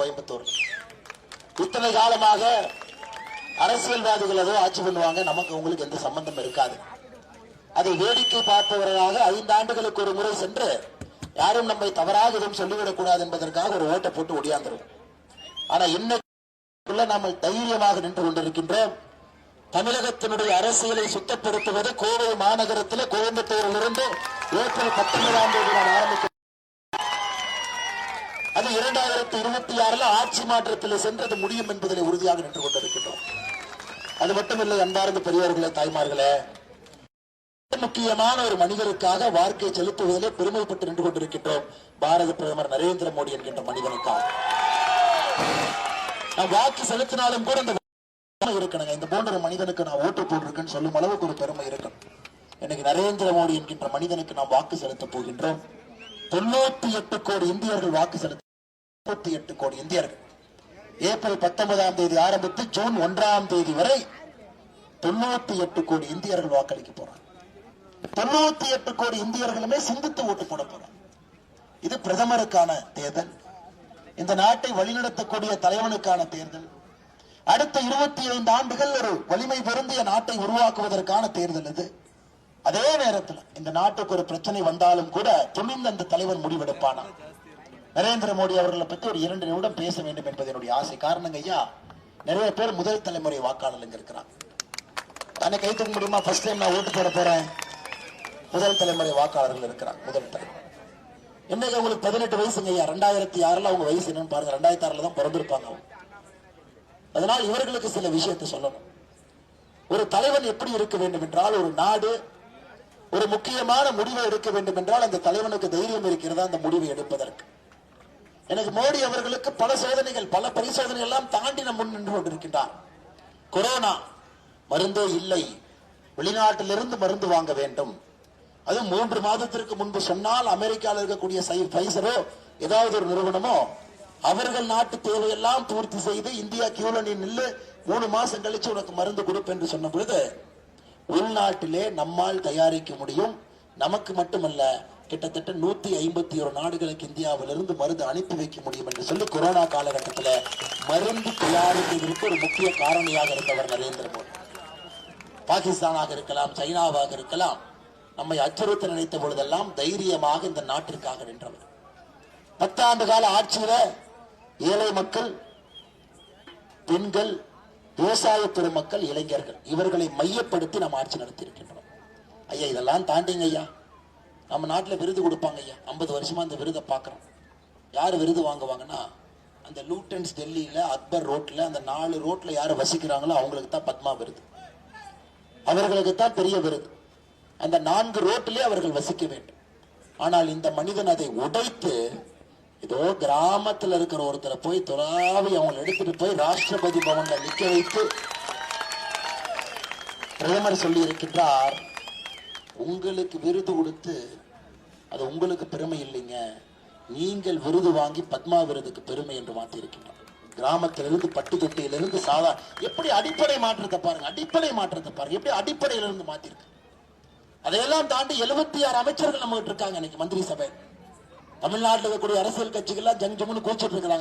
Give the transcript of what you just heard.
கோயம்புத்தூர். இத்தனை காலமாக அரசியல்வாதிகள் ஏதோ ஆட்சி பண்ணுவாங்க நமக்கு உங்களுக்கு எந்த சம்பந்தம் இருக்காது. அதை வேடிக்கை பார்ப்பவர்களாக ஐந்து ஆண்டுகளுக்கு ஒரு முறை சென்று யாரும் நம்மை தவறாக எதுவும் சொல்லிவிடக்கூடாது என்பதற்காக ஒரு ஓட்டை போட்டு ஒடியாந்துரும். ஆனா இன்னைக்குள்ள நாம தைரியமாக நின்று கொண்டிருக்கின்றோம். தமிழகத்தினுடைய அரசியலை சுத்தப்படுத்துவது கோவை மாநகரத்தில் கோயம்புத்தூரிலிருந்து ஏப்ரல் பத்தொன்பதாம் தேதி நான் ஆரம்பிக்க அது இரண்டாயிரத்தி இருபத்தி ஆறுல ஆட்சி மாற்றத்தில் சென்றது முடியும் என்பதில் உறுதியாக நின்று கொண்டிருக்கின்றோம். அது மட்டுமில்லை அன்பார்ந்த பெரியவர்களே தாய்மார்களே முக்கியமான ஒரு மனிதருக்காக வாழ்க்கையை செலுத்துவதிலே பெருமைப்பட்டு நின்று கொண்டிருக்கின்றோம் பாரத பிரதமர் நரேந்திர மோடி என்கின்ற மனிதனுக்காக. நான் வாக்கு செலுத்தினாலும் கூட இந்த இருக்கணுங்க. இந்த போன்ற மனிதனுக்கு நான் ஓட்டு போட்டிருக்கேன்னு சொல்லும் அளவுக்கு ஒரு பெருமை இருக்கணும் இன்னைக்கு நரேந்திர மோடி என்கின்ற மனிதனுக்கு நாம் வாக்கு செலுத்த போகின்றோம். தொண்ணூத்தி எட்டு கோடி இந்தியர்கள் வாக்கு செலுத்த முப்பத்தி எட்டு கோடி இந்தியர்கள். ஏப்ரல் பத்தொன்பதாம் தேதி ஆரம்பித்து ஜூன் ஒன்றாம் தேதி வரை தொண்ணூத்தி எட்டு கோடி இந்தியர்கள் வாக்களிக்க போறாங்க. தொண்ணூத்தி எட்டு கோடி இந்தியர்களுமே சிந்தித்து ஓட்டு போட போறாங்க. இது பிரதமருக்கான தேர்தல். இந்த நாட்டை வழிநடத்தக்கூடிய தலைவனுக்கான தேர்தல். அடுத்த இருபத்தி ஐந்து ஆண்டுகள் ஒரு வலிமை பொருந்திய நாட்டை உருவாக்குவதற்கான தேர்தல் இது. அதே நேரத்தில் இந்த நாட்டுக்கு ஒரு பிரச்சனை வந்தாலும் கூட துணிந்த அந்த தலைவன் முடிவெடுப்பானா? நரேந்திர மோடி அவர்களை பற்றி ஒரு இரண்டு நிமிடம் பேச வேண்டும் என்பது என்னுடைய ஆசை. காரணங்க ஐயா நிறைய பேர் முதல் தலைமுறை வாக்காளருங்க இருக்கிறாங்க. தன்னை கை தூக்க முடியுமா? ஃபர்ஸ்ட் டைம் நான் ஓட்டு போட போறேன். முதல் தலைமுறை வாக்காளர்கள் இருக்கிறாங்க முதல் தலைமுறை. என்னங்க அவங்களுக்கு பதினெட்டு வயசுங்க ஐயா? ரெண்டாயிரத்தி ஆறுல அவங்க வயசு என்னன்னு பாருங்க. ரெண்டாயிரத்தி ஆறுல தான் பிறந்திருப்பாங்க அவங்க. அதனால் இவர்களுக்கு சில விஷயத்தை சொல்லணும். ஒரு தலைவன் எப்படி இருக்க வேண்டும் என்றால் ஒரு நாடு ஒரு முக்கியமான முடிவை எடுக்க வேண்டும் என்றால் அந்த தலைவனுக்கு தைரியம் இருக்கிறதா? அந்த முடிவை எடுப்பதற்கு. எனக்கு மோடி அவர்களுக்கு பல சோதனைகள் பல பரிசோதனைகள் எல்லாம் தாண்டி நம் முன் நின்று கொண்டிருக்கின்றார். கொரோனா மருந்தே இல்லை. வெளிநாட்டிலிருந்து மருந்து வாங்க வேண்டும். அது மூன்று மாதத்திற்கு முன்பு சொன்னால் அமெரிக்காவில் இருக்கக்கூடிய சை- பைசரோ ஏதாவது ஒரு நிறுவனமோ அவர்கள் நாட்டு தேவையெல்லாம் பூர்த்தி செய்து இந்தியா கியூல நீ நில்லு மூணு மாசம் கழிச்சு உனக்கு மருந்து கொடுப்பு என்று சொன்ன பொழுது உள்நாட்டிலே நம்மால் தயாரிக்க முடியும். நமக்கு மட்டுமல்ல கிட்டத்தட்ட நூத்தி ஐம்பத்தி ஒரு நாடுகளுக்கு இந்தியாவிலிருந்து மருந்து அனுப்பி வைக்க முடியும் என்று சொல்லி கொரோனா காலகட்டத்தில் மருந்து தயாரிப்பதற்கு ஒரு முக்கிய காரணியாக இருந்தவர் நரேந்திர மோடி. பாகிஸ்தானாக இருக்கலாம் சைனாவாக இருக்கலாம் நம்மை அச்சுறுத்த நினைத்த பொழுதெல்லாம் தைரியமாக இந்த நாட்டிற்காக நின்றவர். பத்தாண்டு கால ஆட்சியில ஏழை மக்கள் பெண்கள் விவசாய பெருமக்கள் இளைஞர்கள் இவர்களை மையப்படுத்தி நாம் ஆட்சி நடத்தி இருக்கின்றோம் ஐயா இதெல்லாம் தாண்டிங்க ஐயா. நம்ம நாட்டில் விருது கொடுப்பாங்க ஐயா. ஐம்பது வருஷமா அந்த விருதை பார்க்குறோம். யார் விருது வாங்குவாங்கன்னா அந்த லூட்டன்ஸ் டெல்லியில் அக்பர் ரோட்டில் அந்த நாலு ரோட்டில் யார் வசிக்கிறாங்களோ அவங்களுக்கு தான் பத்மா விருது. அவர்களுக்கு தான் பெரிய விருது. அந்த நான்கு ரோட்டிலே அவர்கள் வசிக்க வேண்டும். ஆனால் இந்த மனிதன் அதை உடைத்து ஏதோ கிராமத்தில் இருக்கிற ஒருத்தரை போய் துறாவி அவங்களை எடுத்துட்டு போய் ராஷ்டிரபதி பவனில் நிற்க வைத்து பிரதமர் சொல்லி இருக்கின்றார் உங்களுக்கு விருது கொடுத்து அது உங்களுக்கு பெருமை இல்லைங்க. நீங்கள் விருது வாங்கி பத்மா விருதுக்கு பெருமை என்று மாற்றியிருக்கின்றோம் கிராமத்திலிருந்து பட்டு தொட்டியிலிருந்து சாதா எப்படி அடிப்படை மாற்றத்தை பாருங்க அடிப்படை மாற்றத்தை பாருங்க எப்படி அடிப்படையிலிருந்து மாத்திருக்கு. அதையெல்லாம் தாண்டி எழுபத்தி ஆறு அமைச்சர்கள் நம்ம இருக்காங்க இன்னைக்கு மந்திரி சபை தமிழ்நாட்டில் இருக்கக்கூடிய அரசியல் கட்சிகள்லாம் ஜங் ஜம்னு கூச்சிட்டு இருக்கிறாங்க.